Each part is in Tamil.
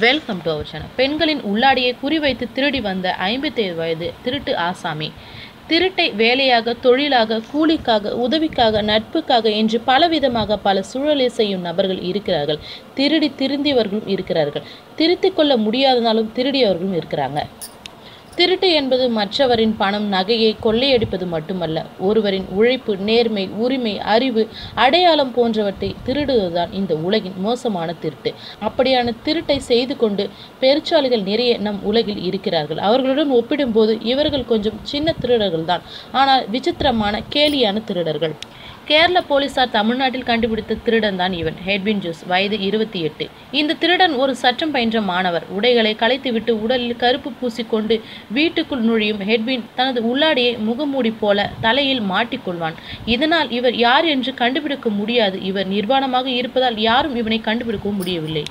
வெல்கம் டு அவர் சேனல் பெண்களின் உள்ளாடியை குறிவைத்து திருடி வந்த ஐம்பத்தேழு வயது திருட்டு ஆசாமி. திருட்டை வேலையாக தொழிலாக கூலிக்காக உதவிக்காக நட்புக்காக என்று பலவிதமாக பல சூழலை செய்யும் நபர்கள் இருக்கிறார்கள். திருடி திருந்தியவர்களும் இருக்கிறார்கள். திருத்திக் கொள்ள முடியாதனாலும் திருடியவர்களும் இருக்கிறாங்க. திருட்டு என்பது மற்றவரின் பணம் நகையை கொள்ளையடிப்பது மட்டுமல்ல ஒருவரின் உழைப்பு நேர்மை உரிமை அறிவு அடையாளம் போன்றவற்றை திருடுவதுதான் இந்த உலகின் மோசமான திருட்டு. அப்படியான திருட்டை செய்து கொண்டு பெருச்சாளிகள் நிறைய நம் உலகில் இருக்கிறார்கள். அவர்களுடன் ஒப்பிடும்போது இவர்கள் கொஞ்சம் சின்ன திருடர்கள் தான் ஆனால் விசித்திரமான கேலியான திருடர்கள். கேரள போலீசார் தமிழ்நாட்டில் கண்டுபிடித்த திருடன் தான் இவன். ஹெட்வின் ஜூஸ் வயது இருபத்தி எட்டு. இந்த திருடன் ஒரு சட்டம் பயின்ற மாணவர். உடைகளை களைத்துவிட்டு உடலில் கருப்பு பூசிக்கொண்டு வீட்டுக்குள் நுழையும் ஹெட்வின் தனது உள்ளாடியை முகமூடி போல தலையில் மாட்டிக்கொள்வான். இதனால் இவர் யார் என்று கண்டுபிடிக்க முடியாது. இவர் நிர்வாணமாக இருப்பதால் யாரும் இவனை கண்டுபிடிக்கவும் முடியவில்லை.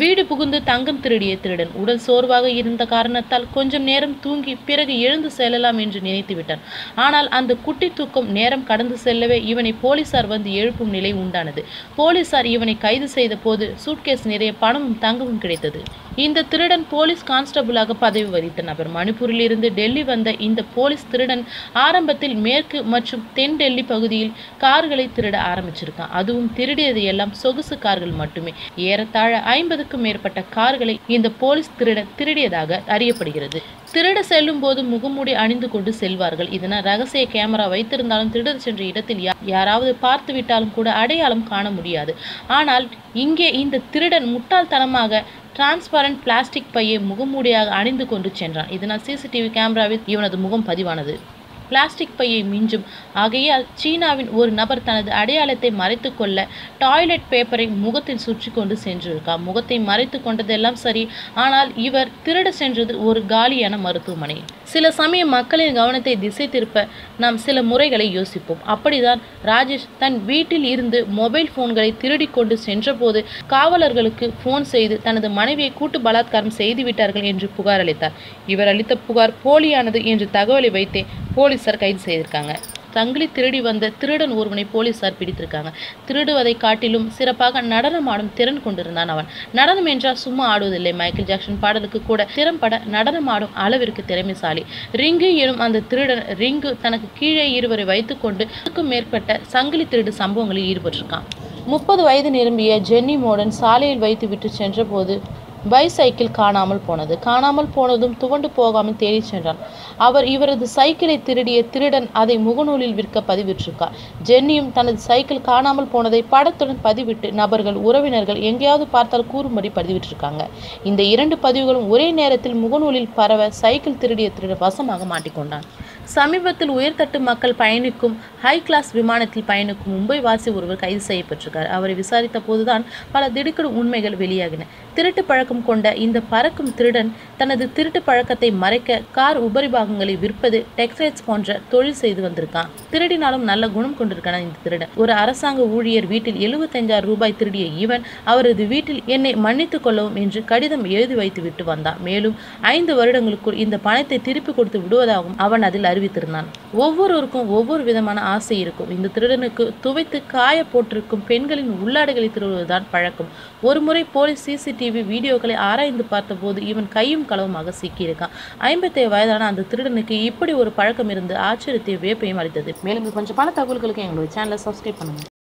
வீடு புகுந்து தங்கம் திருடிய திருடன் உடல் சோர்வாக இருந்த காரணத்தால் கொஞ்சம் நேரம் தூங்கி பிறகு எழுந்து செல்லலாம் என்று நினைத்து விட்டான் ஆனால் அந்த குட்டி தூக்கம் நேரம் கடந்து செல்லவே இவனை போலீசார் வந்து எழுப்பும் நிலை உண்டானது. போலீசார் இவனை கைது செய்த போது சூட்கேஸ் நிறைய பணமும் தங்கமும் கிடைத்தது. இந்த திருடன் போலீஸ் கான்ஸ்டபிளாக பதவி வகித்த நபர் மணிப்பூரிலிருந்து டெல்லி வந்த இந்த போலீஸ் திருடன் ஆரம்பத்தில் மேற்கு மற்றும் தென் டெல்லி பகுதியில் கார்களை திருட ஆரம்பிச்சிருக்கான். அதுவும் திருடியது எல்லாம் சொகுசு கார்கள் மட்டுமே. ஏறத்தாழ ஐம்பதுக்கும் மேற்பட்ட கார்களை இந்த போலீஸ் திருடன் திருடியதாக அறியப்படுகிறது. திருட செல்லும் போது முகமூடி அணிந்து கொண்டு செல்வார்கள். இதனால் ரகசிய கேமரா வைத்திருந்தாலும் திருடர் சென்ற இடத்தில் யாராவது பார்த்து விட்டாலும் கூட அடையாளம் காண முடியாது. ஆனால் இங்கே இந்த திருடன் முட்டாள்தனமாக டிரான்ஸ்பரண்ட் பிளாஸ்டிக் பையை முகமூடியாக அணிந்து கொண்டு சென்றான். இதனால் சிசிடிவி கேமராவில் இவனது முகம் பதிவானது. பிளாஸ்டிக் பையை மிஞ்சும். ஆகையால் சீனாவின் ஒரு நபர் தனது அடையாளத்தை மறைத்து கொள்ள டாய்லெட் பேப்பரை முகத்தில் சுற்றி கொண்டு சென்றிருக்கார். முகத்தை மறைத்து கொண்டதெல்லாம் சரி ஆனால் இவர் திருட சென்றது ஒரு காலியான மருத்துவமனை. சில சமயம் மக்களின் கவனத்தை திசை திருப்ப நாம் சில முறைகளை யோசிப்போம். அப்படிதான் ராஜேஷ் தன் வீட்டில் இருந்து மொபைல் போன்களை திருடி கொண்டு சென்றபோது காவலர்களுக்கு போன் செய்து தனது மனைவியை கூட்டு பலாத்காரம் செய்து விட்டார்கள் என்று புகார் அளித்தார். இவர் அளித்த புகார் போலியானது என்று தகவலை வைத்தே போலீஸார் கைது செய்திருக்காங்க. சங்கிலி திருடி வந்த திருடன் ஒருவனை போலீசார் பிடித்திருக்காங்க. திருடுவதை காட்டிலும் சிறப்பாக நடனமாடும் திறன் கொண்டிருந்தான் அவன். நடனம் என்றால் சும்மா ஆடுவதில்லை மைக்கேல் ஜாக்சன் பாடலுக்கு கூட திறம்பட நடனமாடும் அளவிற்கு திறமைசாலி. ரிங்கு எனும் அந்த திருடன் ரிங்கு தனக்கு கீழே இருவரை வைத்துக்கொண்டு மேற்பட்ட சங்கிலி திருடு சம்பவங்களில் ஈடுபட்டிருக்கான். முப்பது வயது நிரம்பிய ஜென்னி மோடன் சாலையில் வைத்து விட்டு சென்றபோது பைசைக்கிள் காணாமல் போனது. காணாமல் போனதும் துவண்டு போகாமல் தேடி சென்றான். அவர் இவரது சைக்கிளை திருடிய திருடன் அதை முகநூலில் விற்க பதிவிட்டிருக்கார். ஜென்னியும் தனது சைக்கிள் காணாமல் போனதை படத்துடன் பதிவிட்டு நபர்கள் உறவினர்கள் எங்கேயாவது பார்த்தால் கூறும்படி பதிவிட்டிருக்காங்க. இந்த இரண்டு பதிவுகளும் ஒரே நேரத்தில் முகநூலில் பரவ சைக்கிள் திருடிய திருடன் வசமாக மாட்டிக்கொண்டான். சமீபத்தில் உயர்தட்டு மக்கள் பயணிக்கும் ஹை கிளாஸ் விமானத்தில் பயணிக்கும் மும்பை வாசி ஒருவர் கைது செய்யப்பட்டிருக்கார். அவரை விசாரித்த போதுதான் பல திடுக்கிடும் உண்மைகள் வெளியாகின. திருட்டு பழக்கம் கொண்ட இந்த பறக்கும் திருடன் தனது திருட்டு பழக்கத்தை மறைக்க கார் உபரிபாகங்களை விற்பது டெக்ஸ்டைல்ஸ் போன்ற தொழில் செய்து வந்திருக்கான். திருடினாலும் நல்ல குணம் கொண்டிருக்கான இந்த திருடன். ஒரு அரசாங்க ஊழியர் வீட்டில் எழுபத்தஞ்சாயிரம் ரூபாய் திருடிய இவன் அவரது வீட்டில் என்னை மன்னித்துக் கொள்ளவும் என்று கடிதம் எழுதி வைத்து விட்டு வந்தான். மேலும் ஐந்து வருடங்களுக்குள் இந்த பணத்தை திருப்பி கொடுத்து விடுவதாகவும் அவன் அதில் அறிவித்திருந்தான் ஒவ்வொருவருக்கும் ஒவ்வொரு விதமான ஆசை இருக்கும். இந்த திருடனுக்கு துவைத்து காய போட்டிருக்கும் பெண்களின் உள்ளாடைகளை திருடுவதுதான் பழக்கம். ஒருமுறை போலீஸ் சிசிடிவி வீடியோக்களை ஆராய்ந்து பார்த்தபோது இவன் கையும் களவுமாக சிக்கியிருக்கான் ஐம்பத்தேழு வயதான அந்த திருடனுக்கு இப்படி ஒரு பழக்கம் இருந்து ஆச்சரியத்தை வியப்பையும் அளித்தது. மேலும் கொஞ்சம் பல தகவல்களுக்கு எங்களுடைய சேனலை சப்ஸ்கிரைப் பண்ணுங்கள்